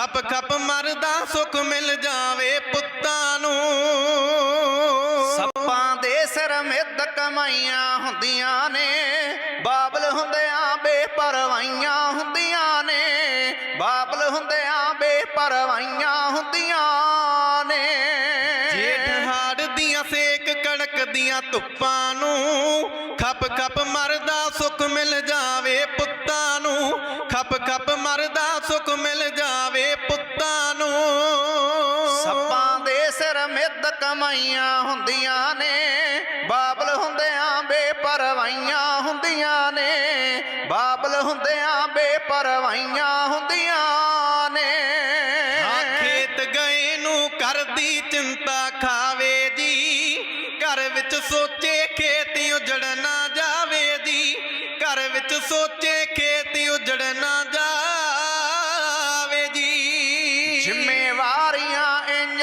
ਖਪ ਖਪ ਮਰਦਾ, ਸੁਖ ਮਿਲ ਜਾਵੇ ਪੁੱਤਾਂ ਨੂੰ। ਸੱਪਾਂ ਦੇ ਸਿਰ ਮਿੱਧ ਕਮਾਈਆਂ ਹੁੰਦੀਆਂ ਨੇ। ਬਾਬਲ ਹੁੰਦਿਆਂ ਬੇਪਰਵਾਈਆਂ ਹੁੰਦੀਆਂ ਨੇ। ਬਾਬਲ ਹੁੰਦਿਆਂ ਬੇਪਰਵਾਈਆਂ ਹੁੰਦੀਆਂ ਨੇ। ਜੇਠ ਹਾੜ ਦੀਆਂ, ਸੇਕ ਕਣਕ ਦੀਆਂ ਧੁੱਪਾਂ ਨੂੰ ਖਪ ਖਪ ਮਰਦਾ, ਸੁਖ ਮਿਲ ਜਾਵੇ ਪੁੱਤਾਂ ਖਪ ਮਰਦਾ ਸੁਖ ਮਿਲ ਜਾਵੇ ਪੁੱਤਾਂ ਨੂੰ। ਸੱਪਾਂ ਦੇ ਸਿਰ ਮਿੱਧ ਕਮਾਈਆਂ ਹੁੰਦੀਆਂ ਨੇ। ਬਾਬਲ ਹੁੰਦਿਆਂ ਬੇਪਰਵਾਹੀਆਂ ਹੁੰਦੀਆਂ ਨੇ। ਬਾਬਲ ਹੁੰਦਿਆਂ ਬੇਪਰਵਾਹੀਆਂ ਹੁੰਦੀਆਂ ਨੇ। ਹਾਂ ਖੇਤ ਗਏ ਨੂੰ ਕਰਦੀ ਚਿੰਤਾ ਖਾਵੇ ਜੀ। ਘਰ ਵਿੱਚ ਸੋਚੇ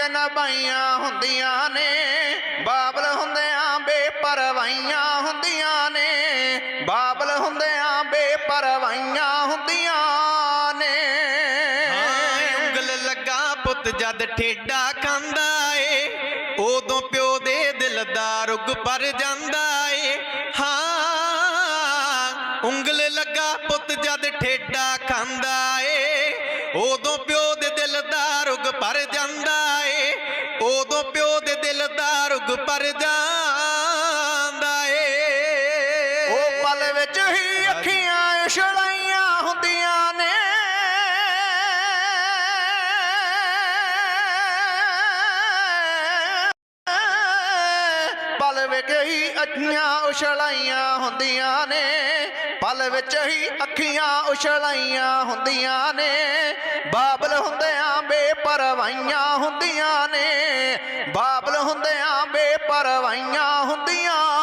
ਨਿਭਾਈਆਂ ਹੁੰਦੀਆਂ ਨੇ, ਬਾਬਲ ਹੁੰਦਿਆਂ ਬੇਪਰਵਾਹੀਆਂ ਹੁੰਦੀਆਂ ਨੇ, ਬਾਬਲ ਹੁੰਦਿਆਂ ਬੇਪਰਵਾਹੀਆਂ ਹੁੰਦੀਆਂ ਨੇ। ਹਾਂ ਉਂਗਲ ਲੱਗਾ ਪੁੱਤ ਜਦ ਠੇਡਾ ਖਾਂਦਾ ਏ, ਉਦੋਂ ਪਿਓ ਦੇ ਦਿਲ ਦਾ ਰੁਗ ਪਰ ਜਾਂਦਾ ਏ। ਹਾਂ, ਉਂਗਲ ਲੱਗਾ ਪੁੱਤ ਜਦ ਠੇਡਾ ਖਾਂਦਾ ਏ, ਉਦੋਂ ਪਿਓ ਦੇ ਰੁਗ ਪਰ ਜਾਂਦਾ ਏ, ਉਦੋਂ ਪਿਓ ਦੇ ਦਿਲ ਦਾ ਰੁਗ ਭਰ ਜਾਂਦਾ ਏ। ਉਹ ਪਲ ਵਿੱਚ ਹੀ ਅੱਖੀਆਂ ਛੜਾਈਆਂ ਹੁੰਦੀਆਂ ਵਿੱਚ ਹੀ ਅੱਖੀਆਂ ਉਛਲਾਈਆਂ ਹੁੰਦੀਆਂ ਨੇ। ਪਲ ਵਿੱਚ ਹੀ ਅੱਖੀਆਂ ਉਛਲਾਈਆਂ ਹੁੰਦੀਆਂ ਨੇ। ਬਾਬਲ ਹੁੰਦਿਆਂ ਬੇਪਰਵਾਹੀਆਂ ਹੁੰਦੀਆਂ ਨੇ। ਬਾਬਲ ਹੁੰਦਿਆਂ ਬੇਪਰਵਾਹੀਆਂ ਹੁੰਦੀਆਂ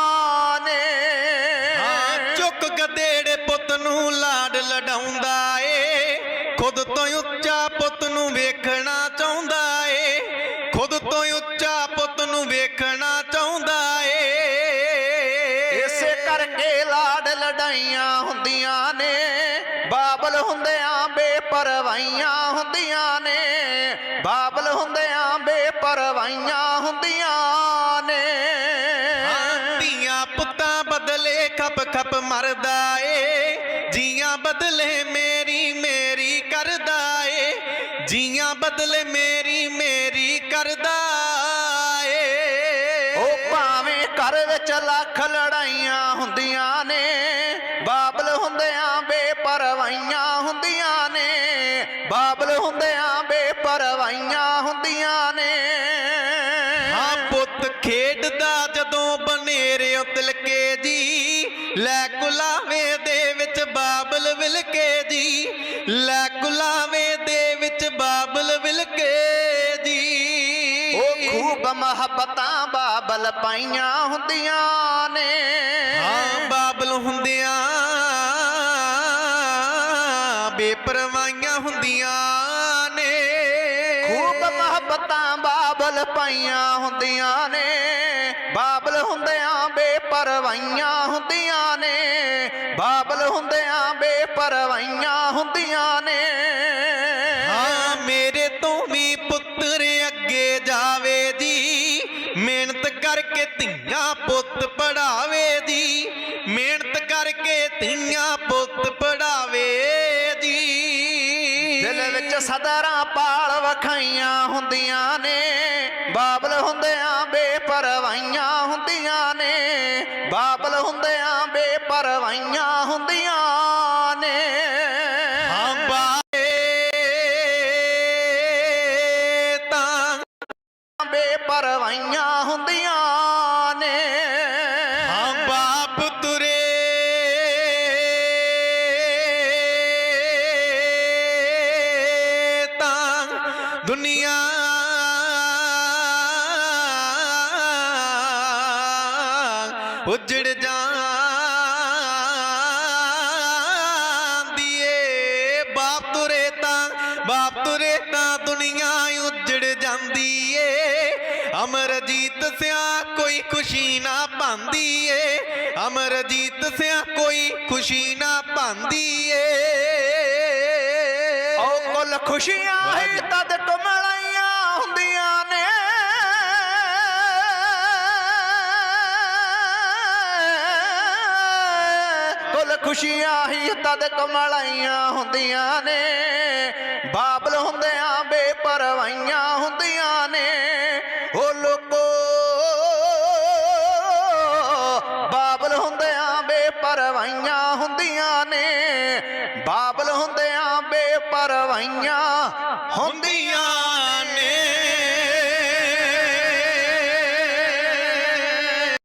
ਬਾਬਲ ਹੁੰਦਿਆਂ ਬੇਪਰਵਾਹੀਆਂ ਹੁੰਦੀਆਂ ਨੇ। ਬਾਬਲ ਹੁੰਦਿਆਂ ਬੇਪਰਵਾਹੀਆਂ ਹੁੰਦੀਆਂ ਨੇ। ਧੀਆਂ ਪੁੱਤਾਂ ਬਦਲੇ ਖਪ ਖਪ ਮਰਦਾ ਏ। ਜੀਆਂ ਬਦਲੇ ਮੇਰੀ ਮੇਰੀ ਕਰਦਾ ਏ। ਜੀਆਂ ਬਦਲੇ ਮੇਰੀ ਮੇਰੀ ਕਰਦਾ ਏ। ਉਹ ਭਾਵੇਂ ਘਰ ਵਿੱਚ ਲੱਖ ਲੜਾਈਆਂ ਹੁੰਦੀਆਂ ਨੇ। ਬਾਬਲ ਹੁੰਦਿਆਂ ਨੇ ਬਾਬਲ ਹੁੰਦਿਆਂ ਬੇਪਰਵਾਹੀਆਂ ਹੁੰਦੀਆਂ ਨੇ। ਹਾਂ ਪੁੱਤ ਖੇਡਦਾ ਜਦੋਂ ਬਨੇਰਿਓ ਤਿਲਕੇ ਜੀ ਲੈ ਕੁਲਾਵੇ ਦੇ ਵਿੱਚ ਬਾਬਲ ਵਿਲਕੇ ਜੀ ਲੈ ਕੁਲਾਵੇ ਦੇ ਵਿੱਚ ਬਾਬਲ ਵਿਲਕੇ ਜੀ। ਉਹ ਖੂਬ ਮੁਹੱਬਤਾਂ ਬਾਬਲ ਪਾਈਆਂ ਹੁੰਦੀਆਂ ਨੇ। ਹਾਂ। ਮੁਹੱਬਤਾਂ ਬਾਬਲ ਪਾਈਆਂ ਹੁੰਦੀਆਂ ਨੇ। ਬਾਬਲ ਹੁੰਦਿਆਂ ਬੇਪਰਵਾਹੀਆਂ ਹੁੰਦੀਆਂ ਨੇ। ਬਾਬਲ ਹੁੰਦਿਆਂ ਬੇਪਰਵਾਹੀਆਂ ਹੁੰਦੀਆਂ ਨੇ। ਪਾਲ ਵਖਾਈਆਂ ਹੁੰਦੀਆਂ ਨੇ ਬਾਬਲ ਹੁੰਦਿਆਂ ਬੇਪਰਵਾਹੀਆਂ ਹੁੰਦੀਆਂ ਨੇ ਬਾਬਲ ਹੁੰਦਿਆਂ ਬੇਪਰਵਾਹੀਆਂ ਹੁੰਦੀਆਂ ਨੇ। ਤਾਂ ਬੇਪਰਵਾਹੀਆਂ ਉਜੜ ਜਾਂਦੀ ਏ ਬਾਪ ਤੁਰੇ ਤਾਂ ਬਾਪ ਤੁਰੇ ਤਾਂ ਦੁਨੀਆ ਉਜੜ ਜਾਂਦੀ ਏ ਅਮਰਜੀਤ ਸਿਆ ਕੋਈ ਖੁਸ਼ੀ ਨਾ ਪਾਂਦੀ ਏ ਅਮਰਜੀਤ ਸਿਆ ਕੋਈ ਖੁਸ਼ੀ ਨਾ ਪਾਂਦੀ ਏ ਓ ਕੁੱਲ ਖੁਸ਼ੀਆਂ ਹੀ ਤਦ ਕਮਲਾਈਆਂ ਖੁਸ਼ੀਆਂ ਹੀ ਤਦ ਕਮਲਾਈਆਂ ਹੁੰਦੀਆਂ ਨੇ। ਬਾਬਲ ਹੁੰਦਿਆਂ ਬੇਪਰਵਾਈਆਂ ਹੁੰਦੀਆਂ ਨੇ। ਉਹ ਲੋਕੋ, ਬਾਬਲ ਹੁੰਦਿਆਂ ਬੇਪਰਵਾਈਆਂ ਹੁੰਦੀਆਂ ਨੇ। ਬਾਬਲ ਹੁੰਦਿਆਂ ਬੇਪਰਵਾਈਆਂ ਹੁੰਦੀਆਂ